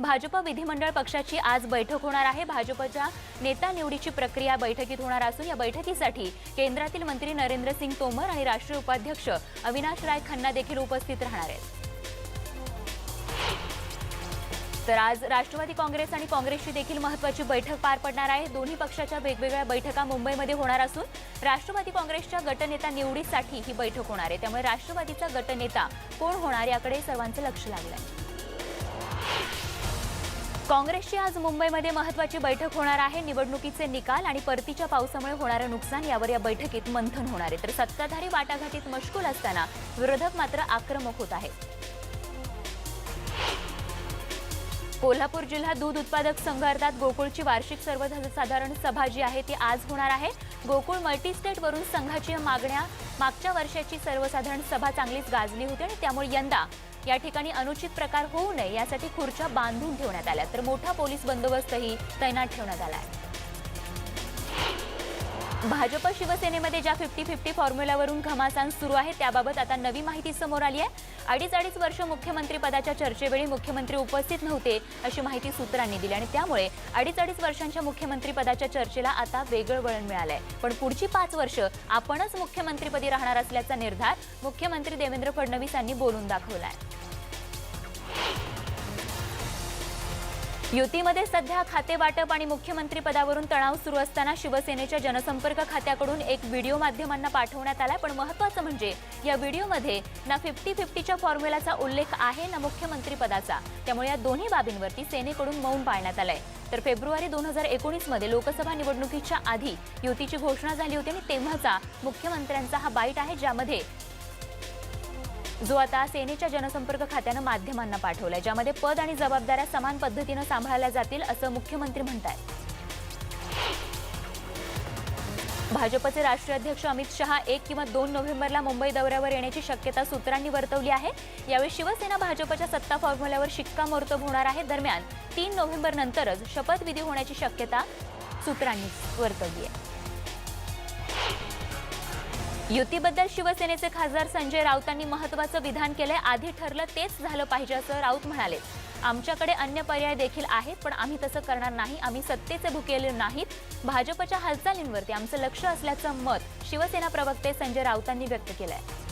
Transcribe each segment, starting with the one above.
भाजप विधिमंडळ पक्षाची आज बैठक होणार आहे. भाजपच्या नेता निवडीची प्रक्रिया बैठकीत होणार असून या बैठकीसाठी केंद्रातील मंत्री नरेंद्र सिंग तोमर आणि राष्ट्रीय उपाध्यक्ष अविनाश राय खन्ना देखील उपस्थित राहणार आहेत. तर आज राष्ट्रवादी काँग्रेस आणि काँग्रेसची देखील महत्वाची बैठक पार पडणार आहे. दोन्ही पक्षाच्या वेगवेगळ्या बैठका मुंबईमध्ये होणार असून राष्ट्रवादी काँग्रेसच्या गटनेता निवडीसाठी ही बैठक होणार आहे. त्यामुळे राष्ट्रवादीचा गटनेता कोण होणार याकडे सर्वांचं लक्ष लागलं आहे काँग्रेसची आज मुंबईमध्ये महत्वाची बैठक होणार आहे. निवडणुकीचे निकाल आणि परतीच्या पावसामुळे होणारं नुकसान यावर या बैठकीत मंथन होणार आहे. तर सत्ताधारी वाटाघाटीत मशगूल असताना विरोधक मात्र आक्रमक होत आहेत. कोल्हापूर जिल्हा दूध उत्पादक संघ अर्थात गोकुळची वार्षिक सर्वसाधारण सभा जी आहे ती आज होणार आहे. गोकुळ मल्टीस्टेटवरून संघाच्या संघाची मागण्या मागच्या वर्षाची सर्वसाधारण सभा चांगलीच गाजली होती आणि त्यामुळे यंदा या ठिकाणी अनुचित प्रकार होऊ नये यासाठी खुर्च्या बांधून ठेवण्यात आल्या. तर मोठा पोलीस बंदोबस्तही तैनात ठेवण्यात आला आहे. भाजप शिवसेनेमध्ये ज्या फिफ्टी फिफ्टी फॉर्म्युल्यावरून घमासान सुरू आहे त्याबाबत आता नवी माहिती समोर आली आहे. अडीच अडीच वर्ष मुख्यमंत्रीपदाच्या चर्चेवेळी मुख्यमंत्री उपस्थित नव्हते अशी माहिती सूत्रांनी दिली. आणि त्यामुळे अडीच अडीच वर्षांच्या मुख्यमंत्रीपदाच्या चर्चेला आता वेगळं वळण मिळालं आहे पण पुढची पाच वर्ष आपणच मुख्यमंत्रीपदी राहणार असल्याचा निर्धार मुख्यमंत्री देवेंद्र फडणवीस यांनी बोलून आहे युतीमध्ये सध्या खाते वाटप आणि मुख्यमंत्री पदावरून तणाव सुरू असताना शिवसेनेच्या जनसंपर्क खात्याकडून एक व्हिडिओ माध्यमांना पाठवण्यात आला पण महत्वाचं म्हणजे या व्हिडिओमध्ये ना फिफ्टी फिफ्टीच्या फॉर्म्युलाचा उल्लेख आहे ना मुख्यमंत्री पदाचा. त्यामुळे या दोन्ही बाबींवरती सेनेकडून मौन पाळण्यात आलंय. तर फेब्रुवारी दोन हजार एकोणीसमध्ये लोकसभा निवडणुकीच्या आधी युतीची घोषणा झाली होती आणि तेव्हाचा मुख्यमंत्र्यांचा हा बाईट आहे ज्यामध्ये जो आता सेनेच्या जनसंपर्क खात्यानं माध्यमांना पाठवलाय ज्यामध्ये पद आणि जबाबदाऱ्या समान पद्धतीनं सांभाळल्या जातील असं मुख्यमंत्री म्हणतात भाजपचे राष्ट्रीय अध्यक्ष अमित शहा एक किंवा दोन नोव्हेंबरला मुंबई दौऱ्यावर येण्याची शक्यता सूत्रांनी वर्तवली आहे. यावेळी शिवसेना भाजपच्या सत्ता फॉर्म्युल्यावर शिक्कामोर्तब होणार आहे. दरम्यान तीन नोव्हेंबर नंतरच शपथविधी होण्याची शक्यता सूत्रांनी वर्तवली आहे. युतीबद्दल शिवसेनेचे खासदार संजय राऊतांनी महत्वाचं विधान केलंय आधी ठरलं तेच झालं पाहिजे असं राऊत म्हणाले. आमच्याकडे अन्य पर्याय देखील आहेत पण आम्ही तसं करणार नाही. आम्ही सत्तेचे भुकेले नाहीत. भाजपच्या हालचालींवरती आमचं लक्ष असल्याचं मत शिवसेना प्रवक्ते संजय राऊतांनी व्यक्त केलं आहे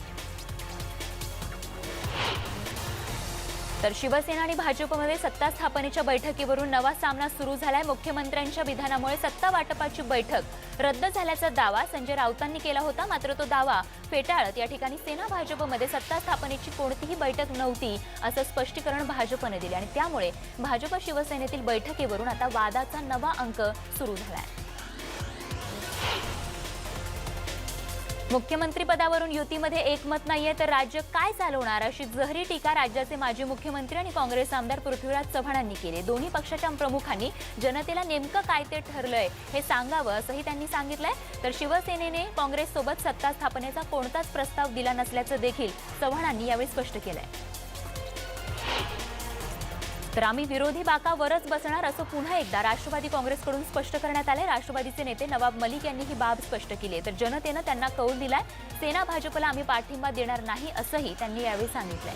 तर शिवसेना आणि भाजपमध्ये सत्ता स्थापनेच्या बैठकीवरून नवा सामना सुरू झालाय. मुख्यमंत्र्यांच्या विधानामुळे सत्ता वाटपाची बैठक रद्द झाल्याचा दावा संजय राऊतांनी केला होता. मात्र तो दावा फेटाळत या ठिकाणी सेना भाजपमध्ये सत्ता स्थापनेची कोणतीही बैठक नव्हती असं स्पष्टीकरण भाजपने दिले आणि त्यामुळे भाजप शिवसेनेतील बैठकीवरून आता वादाचा नवा अंक सुरू झालाय. मुख्यमंत्री पदावरून युतीमध्ये एकमत नाहीये तर राज्य काय चालवणार? अशी जहरी टीका राज्याचे माजी मुख्यमंत्री आणि काँग्रेस आमदार पृथ्वीराज चव्हाणांनी केली. दोन्ही पक्षाच्या प्रमुखांनी जनतेला नेमकं काय ते ठरलंय हे सांगावं असंही त्यांनी सांगितलंय. तर शिवसेनेने काँग्रेससोबत सत्ता स्थापनेचा कोणताच प्रस्ताव दिला नसल्याचं देखील चव्हाणांनी यावेळी स्पष्ट केलंय. तर आम्ही विरोधी बाकावरच बसणार असं पुन्हा एकदा राष्ट्रवादी काँग्रेसकडून स्पष्ट करण्यात आले राष्ट्रवादीचे नेते नवाब मलिक यांनी ही बाब स्पष्ट केली आहे. तर जनतेनं त्यांना कौल दिलाय. सेना भाजपला आम्ही पाठिंबा देणार नाही असंही त्यांनी यावेळी सांगितलंय.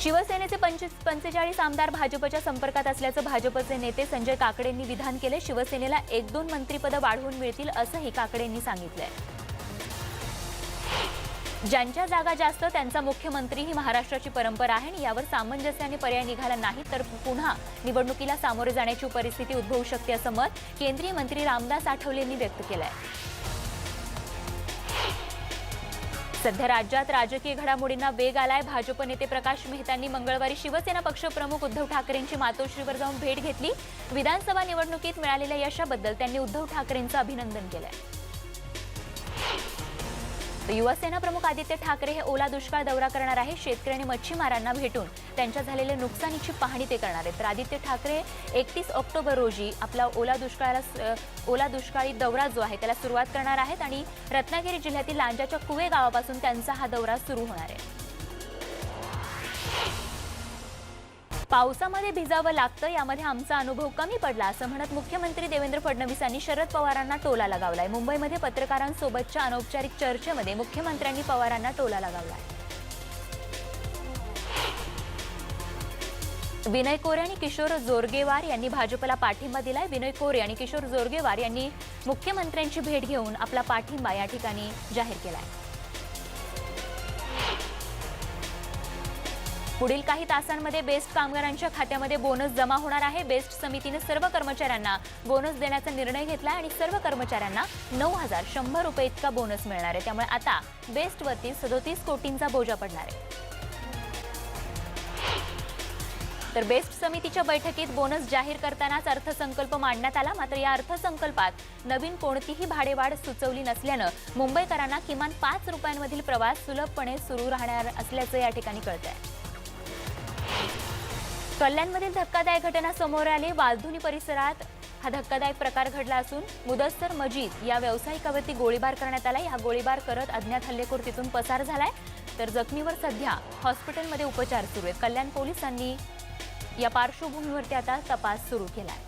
शिवसेनेचे पंचवीस पंचेचाळीस आमदार भाजपच्या संपर्कात असल्याचं भाजपचे नेते संजय काकडेंनी विधान केले शिवसेनेला एक दोन मंत्रिपदं वाढवून मिळतील असंही काकडेंनी सांगितलंय. ज्यांच्या जागा जास्त त्यांचा मुख्यमंत्री ही महाराष्ट्राची परंपरा आहे आणि यावर सामंजस्याने पर्याय निघाला नाही तर पुन्हा निवडणुकीला सामोरे जाण्याची परिस्थिती उद्भवू शकते असं मत केंद्रीय मंत्री रामदास आठवले यांनी व्यक्त केलंय. सध्या राज्यात राजकीय घडामोडींना वेग आलाय. भाजप नेते प्रकाश मेहतांनी मंगळवारी शिवसेना पक्षप्रमुख उद्धव ठाकरेंची मातोश्रीवर जाऊन भेट घेतली. विधानसभा निवडणुकीत मिळालेल्या यशाबद्दल त्यांनी उद्धव ठाकरेंचं अभिनंदन केलंय. तर युवासेना प्रमुख आदित्य ठाकरे हे ओला दुष्काळ दौरा करणार आहे. शेतकरी आणि मच्छीमारांना भेटून त्यांच्या झालेल्या नुकसानीची पाहणी ते करणार आहेत. तर आदित्य ठाकरे एकतीस ऑक्टोबर रोजी आपला ओला दुष्काळाला ओला दुष्काळी दौरा जो आहे त्याला सुरुवात करणार आहेत आणि रत्नागिरी जिल्ह्यातील लांजाच्या कुवे गावापासून त्यांचा हा दौरा सुरू होणार आहे. पावसामध्ये भिजावं लागतं यामध्ये आमचा अनुभव कमी पडला असं म्हणत मुख्यमंत्री देवेंद्र फडणवीसांनी शरद पवारांना टोला लगावलाय. मुंबईमध्ये पत्रकारांसोबतच्या अनौपचारिक चर्चेमध्ये मुख्यमंत्र्यांनी पवारांना टोला लगावलाय. विनय कोरे आणि किशोर जोरगेवार यांनी भाजपला पाठिंबा दिलाय. विनय कोरे आणि किशोर जोरगेवार यांनी मुख्यमंत्र्यांची भेट घेऊन आपला पाठिंबा या ठिकाणी जाहीर केलाय. पुढील काही तासांमध्ये बेस्ट कामगारांच्या खात्यामध्ये बोनस जमा होणार आहे. बेस्ट समितीने सर्व कर्मचाऱ्यांना बोनस देण्याचा निर्णय घेतला आणि सर्व कर्मचाऱ्यांना नऊ हजार शंभर रुपये इतका बोनस मिळणार आहे. त्यामुळे आता बेस्टवरती सदोतीस कोटींचा बोजा पडणार आहे. तर बेस्ट समितीच्या बैठकीत बोनस जाहीर करतानाच अर्थसंकल्प मांडण्यात आला. मात्र या अर्थसंकल्पात नवीन कोणतीही भाडेवाढ सुचवली नसल्यानं मुंबईकरांना किमान पाच रुपयांमधील प्रवास सुलभपणे सुरू राहणार असल्याचं या ठिकाणी कळत आहे कल्याणमधील धक्कादायक घटना समोर आली. वालधुनी परिसरात हा धक्कादायक प्रकार घडला असून मुदस्सर मजीद या व्यावसायिकावरती गोळीबार करण्यात आला या गोळीबार करत अज्ञात हल्लेखोर तिथून पसार झालाय. तर जखमीवर सध्या हॉस्पिटलमध्ये उपचार सुरू आहेत. कल्याण पोलिसांनी या पार्श्वभूमीवरती आता तपास सुरू केलाय.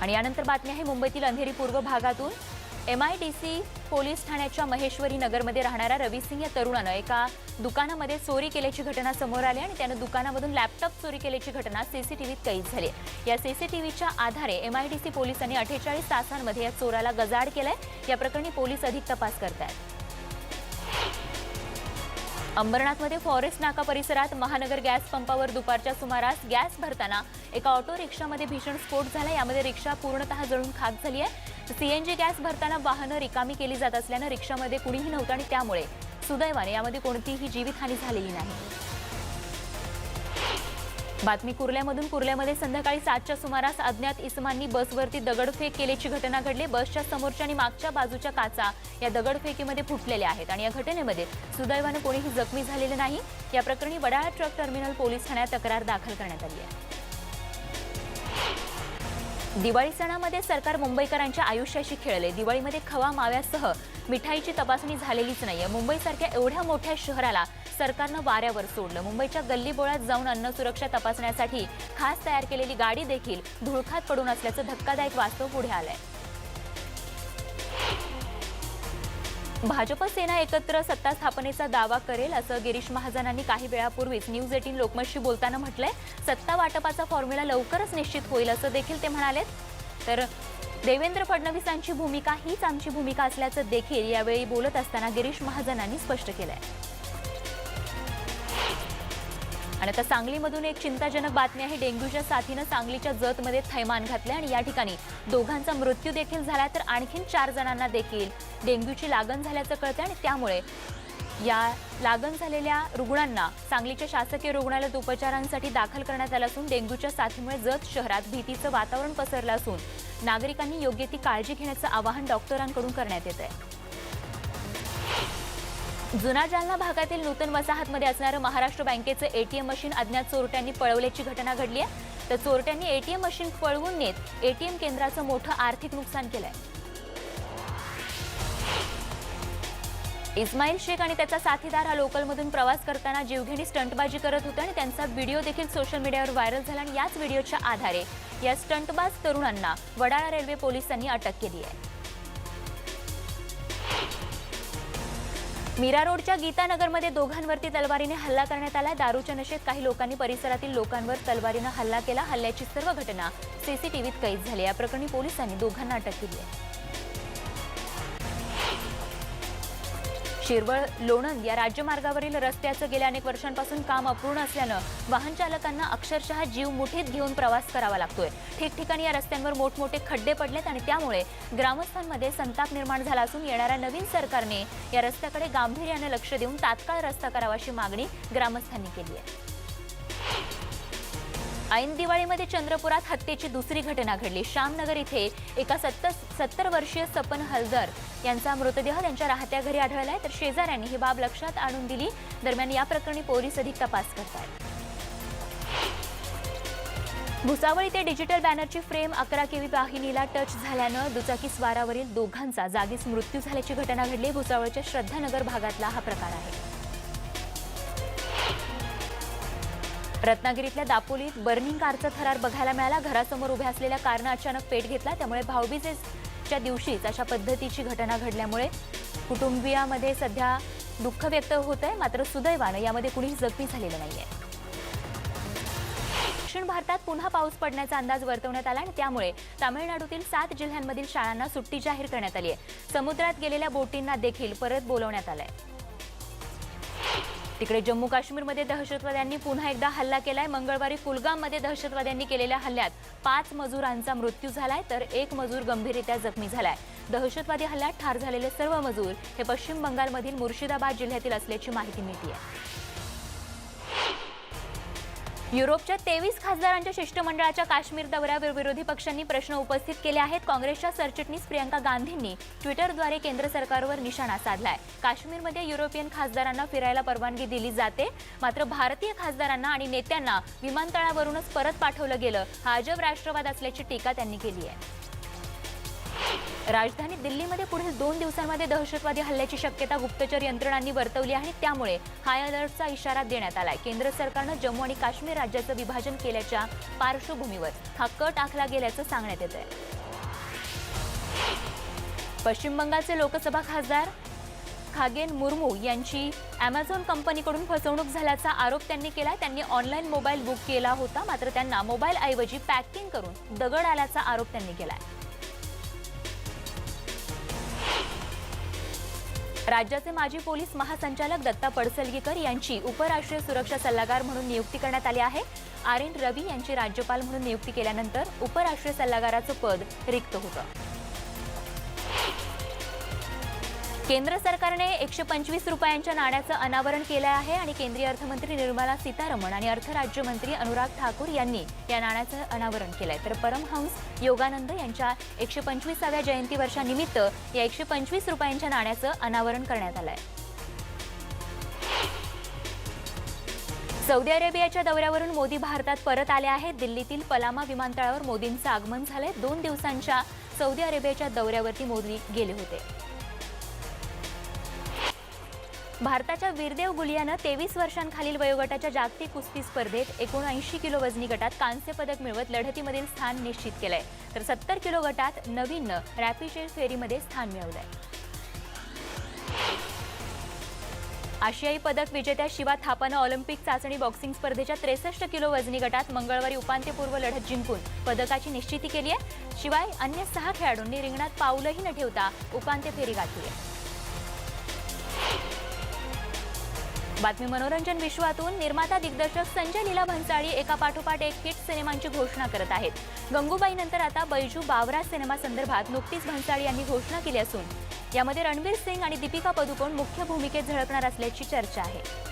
आणि यानंतर बातमी आहे मुंबईतील अंधेरी पूर्व भागातून. M I D C police ठाण्याच्या महेश्वरी नगरमध्ये राहणाऱ्या रवी सिंग या तरुणानं एका दुकानामध्ये चोरी केल्याची घटना समोर आली आणि त्यानं दुकानामधून लॅपटॉप चोरी केल्याची घटना सीसीटीव्हीत कैद झाली. या सीसीटीव्हीच्या आधारे एम आय डी सी पोलिसांनी अठ्ठेचाळीस तासांमध्ये या चोराला गजाड केलाय. या प्रकरणी पोलीस अधिक तपास करत आहेत अंबरनाथमध्ये फॉरेस्ट नाका परिसरात महानगर गॅस पंपावर दुपारच्या सुमारास गॅस भरताना एका ऑटो रिक्षामध्ये भीषण स्फोट झाला. यामध्ये रिक्षा पूर्णतः जळून खाक झाली आहे सीएनजी गॅस भरताना वाहनं रिकामी केली जात असल्यानं रिक्षामध्ये कुणीही नव्हतं आणि त्यामुळे सुदैवाने यामध्ये कोणतीही जीवितहानी झालेली नाही. बातमी कुर्ल्यामधून कुर्ल्यामध्ये संध्याकाळी सातच्या सुमारास अज्ञात इसमांनी बसवरती दगडफेक केल्याची घटना घडली. बसच्या समोरच्या आणि मागच्या बाजूच्या काचा या दगडफेकीमध्ये फुटलेल्या आहेत आणि या घटनेमध्ये सुदैवानं कोणीही जखमी झालेलं नाही. या प्रकरणी वडाळा ट्रक टर्मिनल पोलीस ठाण्यात तक्रार दाखल करण्यात आली आहे. दिवाळी सणामध्ये सरकार मुंबईकरांच्या आयुष्याशी खेळले. दिवाळीमध्ये खवा माव्यासह मिठाईची तपासणी झालेलीच नाहीये. मुंबईसारख्या एवढ्या मोठ्या शहराला सरकारनं वाऱ्यावर सोडलं. मुंबईच्या गल्लीबोळात जाऊन अन्न सुरक्षा तपासण्यासाठी खास तयार केलेली गाडी देखील धुळखात पडून असल्याचं धक्कादायक वास्तव पुढे आलंय. भाजप सेना एकत्र सत्ता स्थापनेचा दावा करेल असं गिरीश महाजनांनी काही वेळापूर्वीच न्यूज एटीन लोकमतशी बोलताना म्हटलंय. सत्ता वाटपाचा फॉर्म्युला लवकरच निश्चित होईल असं देखील ते म्हणालेत. तर देवेंद्र फडणवीसांची भूमिका हीच आमची भूमिका असल्याचं देखील यावेळी बोलत असताना गिरीश महाजनांनी स्पष्ट केलंय. आणि आता सांगलीमधून एक चिंताजनक बातमी आहे. डेंग्यूच्या साथीनं सांगलीच्या जतमध्ये थैमान घातले आणि या ठिकाणी दोघांचा मृत्यू देखील झाला तर आणखीन चार जणांना देखील डेंग्यूची लागण झाल्याचं कळतं आणि त्यामुळे या लागण झालेल्या रुग्णांना सांगलीच्या शासकीय रुग्णालयात उपचारांसाठी दाखल करण्यात आलं असून डेंग्यूच्या साथीमुळे जत शहरात भीतीचं वातावरण पसरलं असून नागरिकांनी योग्य ती काळजी घेण्याचं आवाहन डॉक्टरांकडून करण्यात येत आहे जुना जालना भागातील नूतन वसाहतमध्ये असणारं महाराष्ट्र बँकेचं एटीएम मशीन अज्ञात चोरट्यांनी पळवल्याची घटना घडली आहे. तर चोरट्यांनी एटीएम मशीन पळवून नेत एटीएम केंद्राचं मोठं आर्थिक नुकसान केलंय. इस्माईल शेख आणि त्याचा साथीदार हा लोकलमधून प्रवास करताना जीवघेणी स्टंटबाजी करत होते आणि त्यांचा व्हिडिओ देखील सोशल मीडियावर व्हायरल झाला आणि याच व्हिडिओच्या आधारे या स्टंटबाज तरुणांना वडाळा रेल्वे पोलिसांनी अटक केली आहे. मीरा रोडच्या गीतानगरमध्ये दोघांवरती तलवारीने हल्ला करण्यात आला. दारूच्या नशेत काही लोकांनी परिसरातील लोकांवर तलवारीनं हल्ला केला. हल्ल्याची सर्व घटना सीसीटीव्हीत कैद झाली. या प्रकरणी पोलिसांनी दोघांना अटक केली आहे. शिरवळ लोणंद या राज्यमार्गावरील रस्त्याचं गेल्या अनेक वर्षांपासून काम अपूर्ण असल्यानं वाहन चालकांना अक्षरशः जीव मुठीत घेऊन प्रवास करावा लागतोय. ठिकठिकाणी या रस्त्यांवर मोठमोठे खड्डे पडलेत आणि त्यामुळे ग्रामस्थांमध्ये संताप निर्माण झाला असून येणाऱ्या नवीन सरकारने या रस्त्याकडे गांभीर्यानं लक्ष देऊन तात्काळ रस्ता करावा अशी मागणी ग्रामस्थांनी केली आहे. ऐन दिवाळीमध्ये चंद्रपुरात हत्येची दुसरी घटना घडली. श्यामनगर इथे एका सत्तर सत्तर वर्षीय सपन हलदर यांचा मृतदेह त्यांच्या राहत्या घरी आढळला आहे तर शेजाऱ्यांनी ही बाब लक्षात आणून दिली. दरम्यान या प्रकरणी पोलीस अधिक तपास करतायत. भुसावळ इथे डिजिटल बॅनरची फ्रेम अकरा केवी वाहिनीला टच झाल्यानं दुचाकी स्वारावरील दोघांचा जागीच मृत्यू झाल्याची घटना घडली. भुसावळच्या श्रद्धानगर भागातला हा प्रकार आहे. रत्नागिरीतल्या दापोलीत बर्निंग कारचा थरार बघायला मिळाला. घरासमोर उभ्या असलेल्या कारनं अचानक पेट घेतला. त्यामुळे भाऊबीजेच्या दिवशीच अशा पद्धतीची घटना घडल्यामुळे कुटुंबियामध्ये सध्या दुःख व्यक्त होत आहे. मात्र सुदैवानं यामध्ये कुणीही जखमी झालेलं नाहीये. दक्षिण भारतात पुन्हा पाऊस पडण्याचा अंदाज वर्तवण्यात आला आणि त्यामुळे तामिळनाडूतील सात जिल्ह्यांमधील शाळांना सुट्टी जाहीर करण्यात आली आहे. समुद्रात गेलेल्या बोटींना देखील परत बोलवण्यात आलं आहे तिकडे जम्मू काश्मीरमध्ये दहशतवाद्यांनी पुन्हा एकदा हल्ला केलाय. मंगळवारी कुलगाममध्ये दहशतवाद्यांनी केलेल्या हल्ल्यात पाच मजुरांचा मृत्यू झालाय तर एक मजूर गंभीररित्या जखमी झालाय. दहशतवादी हल्ल्यात ठार झालेले सर्व मजूर हे पश्चिम बंगालमधील मुर्शिदाबाद जिल्ह्यातील असल्याची माहिती मिळते युरोपच्या तेवीस खासदारांच्या शिष्टमंडळाच्या काश्मीर दौऱ्यावर विरोधी पक्षांनी प्रश्न उपस्थित केले आहेत. काँग्रेसच्या सरचिटणीस प्रियंका गांधींनी ट्विटरद्वारे केंद्र सरकारवर निशाणा साधलाय. काश्मीरमध्ये युरोपियन खासदारांना फिरायला परवानगी दिली जाते. मात्र भारतीय खासदारांना आणि नेत्यांना विमानतळावरूनच परत पाठवलं गेलं. हा अजब राष्ट्रवाद असल्याची टीका त्यांनी केली आहे. राजधानी दिल्लीमध्ये पुढील दोन दिवसांमध्ये दहशतवादी हल्ल्याची शक्यता गुप्तचर यंत्रणांनी वर्तवली आहे. त्यामुळे हाय अलर्टचा इशारा देण्यात आलाय. केंद्र सरकारनं जम्मू आणि काश्मीर राज्याचं विभाजन केल्याच्या पार्श्वभूमीवर हा कट आखला गेल्याचं सांगण्यात येत आहे पश्चिम बंगालचे लोकसभा खासदार खागेन मुर्मू यांची ॲमेझॉन कंपनीकडून फसवणूक झाल्याचा आरोप त्यांनी केला त्यांनी ऑनलाईन मोबाईल बुक केला होता. मात्र त्यांना मोबाईलऐवजी पॅकिंग करून दगड आल्याचा आरोप त्यांनी केला आहे राज्याचे माजी पोलीस महासंचालक दत्ता पडसलगीकर यांची उपराष्ट्रीय सुरक्षा सल्लागार म्हणून नियुक्ती करण्यात आली आहे. आर एन रवी यांची राज्यपाल म्हणून नियुक्ती केल्यानंतर उपराष्ट्रीय सल्लागाराचं पद रिक्त होतं. केंद्र सरकारने एकशे पंचवीस रुपयांच्या नाण्याचं अनावरण केलं आहे आणि केंद्रीय अर्थमंत्री निर्मला सीतारमण आणि अर्थ राज्यमंत्री अनुराग ठाकूर यांनी या नाण्याचं अनावरण केलंय. तर परमहंस योगानंद यांच्या एकशे पंचवीसाव्या जयंती वर्षानिमित्त या एकशे पंचवीस रुपयांच्या नाण्याचं अनावरण करण्यात आलंय. सौदी अरेबियाच्या दौऱ्यावरून मोदी भारतात परत आले आहेत. दिल्लीतील पलामा विमानतळावर मोदींचं आगमन झालंय. दोन दिवसांच्या सौदी अरेबियाच्या दौऱ्यावरती मोदी गेले होते. भारताच्या वीरदेव गुलियानं तेवीस वर्षांखालील वयोगटाच्या जागतिक कुस्ती स्पर्धेत एकोणऐंशी किलो वजनी गटात कांस्य पदक मिळवत लढतीमधील स्थान निश्चित केलंय. तर सत्तर किलो गटात नवीननं रॅपिड फेरीमध्ये स्थान मिळवलंय. आशियाई पदक विजेत्या शिवा थापानं ऑलिम्पिक चाचणी बॉक्सिंग स्पर्धेच्या त्रेसष्ट किलो वजनी गटात मंगळवारी उपांत्यपूर्व लढत जिंकून पदकाची निश्चिती केली आहे शिवाय अन्य सहा खेळाडूंनी रिंगणात पाऊलही न ठेवता उपांत्य फेरी गाठली आहे. बातमी मनोरंजन विश्वातून निर्माता दिग्दर्शक संजय लीला भन्साळी एका पाठोपाठ एक हिट सिनेमांची घोषणा करत आहेत. गंगूबाई नंतर आता बैजू बावरा सिनेमा संदर्भात नुकतीच भन्साळी यांनी घोषणा केली असून यामध्ये रणवीर सिंग आणि दीपिका पदुकोण मुख्य भूमिकेत झळकणार असल्याची चर्चा आहे.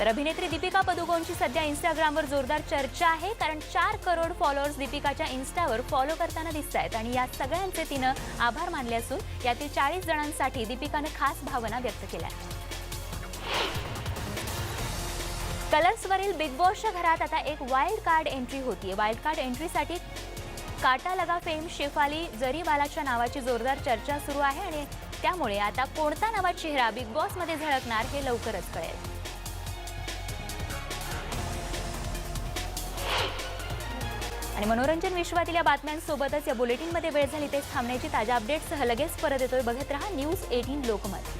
तर अभिनेत्री दीपिका पदुकोणची सध्या इंस्टाग्रामवर जोरदार चर्चा आहे कारण चार करोड फॉलोअर्स दीपिकाच्या इन्स्टावर फॉलो करताना दिसत आहेत आणि या सगळ्यांचे तिनं आभार मानले असून यातील चाळीस जणांसाठी दीपिकानं खास भावना व्यक्त केल्या. कलर्सवरील बिग बॉसच्या घरात आता एक वाईल्ड कार्ड एंट्री होतीये. वाईल्ड कार्ड एंट्रीसाठी काटा लगा फेम शेफाली जरीवालाच्या नावाची जोरदार चर्चा सुरू आहे आणि त्यामुळे आता कोणता नवा चेहरा बिग बॉसमध्ये झळकणार हे लवकरच कळेल. आणि मनोरंजन विश्वातील या बातम्यांसोबतच या बुलेटिनमध्ये वेळ झाली तेच थांबण्याची ताज्या अपडेट्ससह लगेच परत येतोय. बघत रहा न्यूज एटीन लोकमत.